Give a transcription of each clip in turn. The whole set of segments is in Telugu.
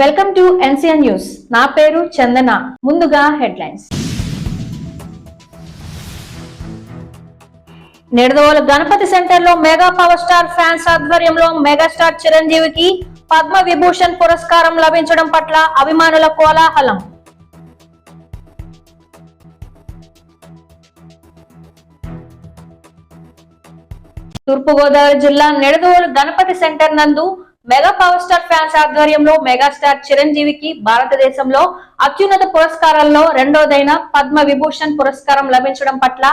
Welcome to NCN news. నా పేరు చందన. ముందుగా హెడ్లైన్స్. నిడదవోలు గణపతి సెంటర్లో మెగా పవర్ స్టార్ ఫ్యాన్స్ ఆధ్వర్యంలో మెగాస్టార్ చిరంజీవికి పద్మ విభూషణ్ పురస్కారం లభించడం పట్ల అభిమానుల కోలాహలం. తూర్పుగోదావరి జిల్లా నిడదవోలు గణపతి సెంటర్ నందు మెగా పవర్ స్టార్ ఫ్యాన్స్ ఆధ్వర్యంలో మెగాస్టార్ చిరంజీవికి భారతదేశంలో అత్యున్నత పురస్కారాల్లో రెండోదైన పద్మ విభూషణ్ పురస్కారం లభించడం పట్ల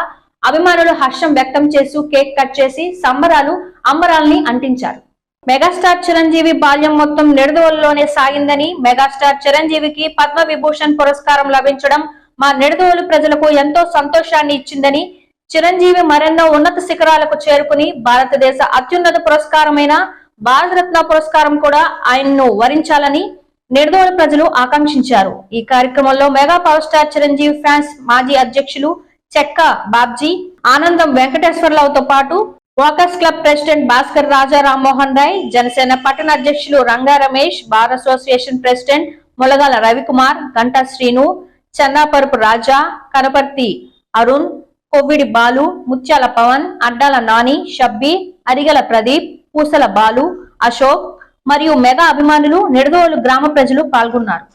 అభిమానులు హర్షం వ్యక్తం చేస్తూ కేక్ కట్ చేసి సంబరాలు అంబరాల్ని అంటించారు. మెగాస్టార్ చిరంజీవి బాల్యం మొత్తం నిడదవోలులోనే సాగిందని మెగాస్టార్ చిరంజీవికి పద్మ విభూషణ్ పురస్కారం లభించడం మా నిడదవోలు ప్రజలకు ఎంతో సంతోషాన్ని ఇచ్చిందని చిరంజీవి మరెన్నో ఉన్నత శిఖరాలకు చేరుకుని భారతదేశ అత్యున్నత పురస్కారమైన భారతరత్న పురస్కారం కూడా ఆయన్ను వరించాలని నిర్దోళ ప్రజలు ఆకాంక్షించారు. ఈ కార్యక్రమంలో mega power star Chiranjeevi fans మాజీ అధ్యక్షులు చెక్క బాబ్జీ ఆనందం వెంకటేశ్వరరావుతో పాటు walkers club president Bhaskar Raja Rammohan Roy Janasena పట్టణ అధ్యక్షులు Ranga Ramesh bar association president Mulagala Ravikumar Ganta Srinu Chennaparupu Raja Kanaparthi Arun Kovvidi Balu Mutyala Pavan Addala Nani Shabbi Arigala Pradeep పూసల బాలు అశోక్ మరియు మెగా అభిమానులు నిడదవోలు గ్రామ ప్రజలు పాల్గొన్నారు.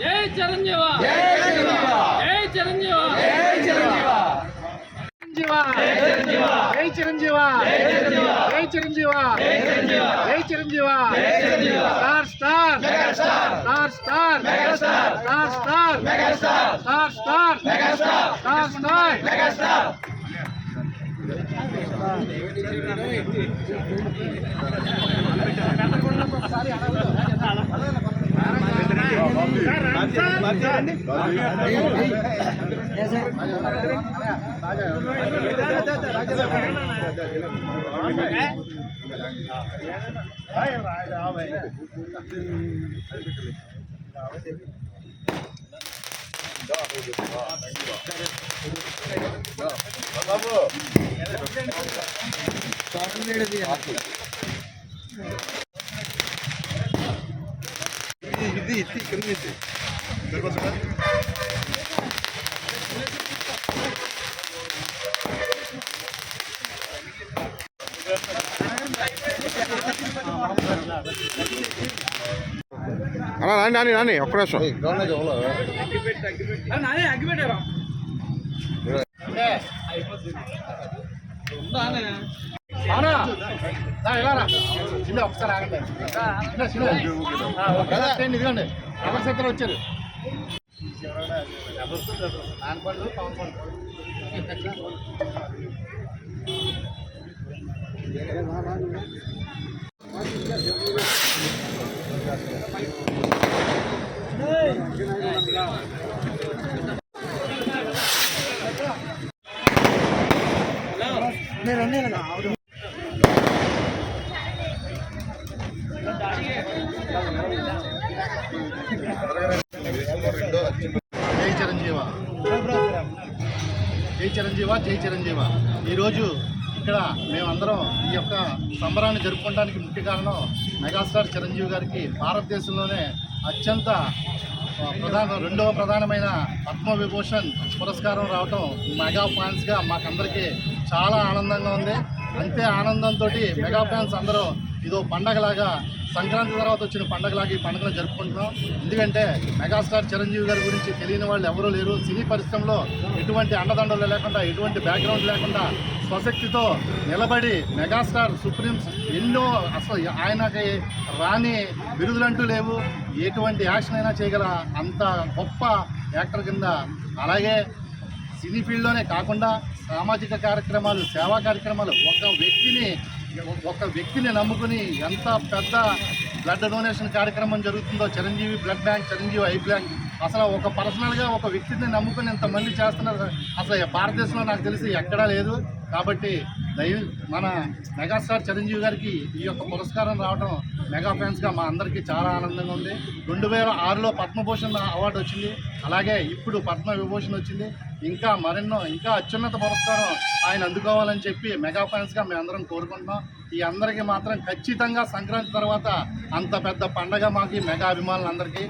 జై చిరంజీవ జై చిరంజీవ చిరంజీవ జై చిరంజీవ జై చిరంజీవ జై Chiranjeeva star star star star star star star star star అన్న ఇది ఇది ఇక్కడ నుంచి అలా రాని రాని రాని ఒక్క నిమిషం ఒకసారి ఆగండి ఇదిగోండి ఎవరి చేతిలో వచ్చారు ನಾನು ಬಂದು ಪವನ್ ಬಂದು చిరంజీవ జై చిరంజీవ. ఈరోజు ఇక్కడ మేమందరం ఈ యొక్క సంబరాన్ని జరుపుకోవడానికి ముఖ్య కారణం మెగాస్టార్ చిరంజీవి గారికి భారతదేశంలోనే అత్యంత ప్రధాన రెండవ ప్రధానమైన పద్మ విభూషణ్ పురస్కారం రావటం మెగా ఫ్యాన్స్గా మాకందరికీ చాలా ఆనందంగా ఉంది. అంతే ఆనందంతో మెగా ఫ్యాన్స్ అందరూ ఇదో పండగలాగా సంక్రాంతి తర్వాత వచ్చిన పండగలాగా ఈ పండుగను జరుపుకుంటున్నాం. ఎందుకంటే మెగాస్టార్ చిరంజీవి గారి గురించి తెలియని వాళ్ళు ఎవరూ లేరు. సినీ పరిశ్రమలో ఎటువంటి అండదండలు లేకుండా ఎటువంటి బ్యాక్గ్రౌండ్ లేకుండా స్వశక్తితో నిలబడి మెగాస్టార్ సుప్రీంస్ ఎన్నో అసలు ఆయనకి రాని బిరుదులంటూ లేవు. ఎటువంటి యాక్షన్ అయినా చేయగల అంత గొప్ప యాక్టర్ కింద అలాగే సినీ ఫీల్డ్లోనే కాకుండా సామాజిక కార్యక్రమాలు సేవా కార్యక్రమాలు ఒక వ్యక్తిని ఒక వ్యక్తిని నమ్ముకుని ఎంత పెద్ద బ్లడ్ డొనేషన్ కార్యక్రమం జరుగుతుందో Chiranjeevi blood bank Chiranjeevi eye bank అసలు ఒక పర్సనల్గా ఒక వ్యక్తిని నమ్ముకుని ఇంతమంది చేస్తున్నారు. అసలు ఈ భారతదేశంలో నాకు తెలిసి ఎక్కడా లేదు. కాబట్టి దయ మన మెగాస్టార్ చిరంజీవి గారికి ఈ యొక్క పురస్కారం రావడం మెగా ఫ్యాన్స్గా మా అందరికీ చాలా ఆనందంగా ఉంది. రెండు వేల ఆరులో పద్మభూషణ్ అవార్డు వచ్చింది. అలాగే ఇప్పుడు పద్మ విభూషణ్ వచ్చింది. ఇంకా మరెన్నో ఇంకా అత్యున్నత పురస్కారం ఆయన అందుకోవాలని చెప్పి మెగా ఫ్యాన్స్గా మేము అందరం కోరుకుంటున్నాం. ఈ అందరికీ మాత్రం ఖచ్చితంగా సంక్రాంతి తర్వాత అంత పెద్ద పండగ మాకు మెగా అభిమానులందరికీ.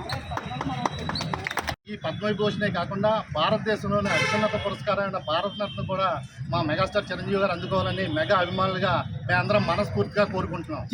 ఈ పద్మవిభూషణే కాకుండా భారతదేశంలోనే అత్యున్నత పురస్కారమైన భారతరత్న కూడా మా మెగాస్టార్ చిరంజీవి గారు అందుకోవాలని మెగా అభిమానులుగా మేమందరం మనస్ఫూర్తిగా కోరుకుంటున్నాం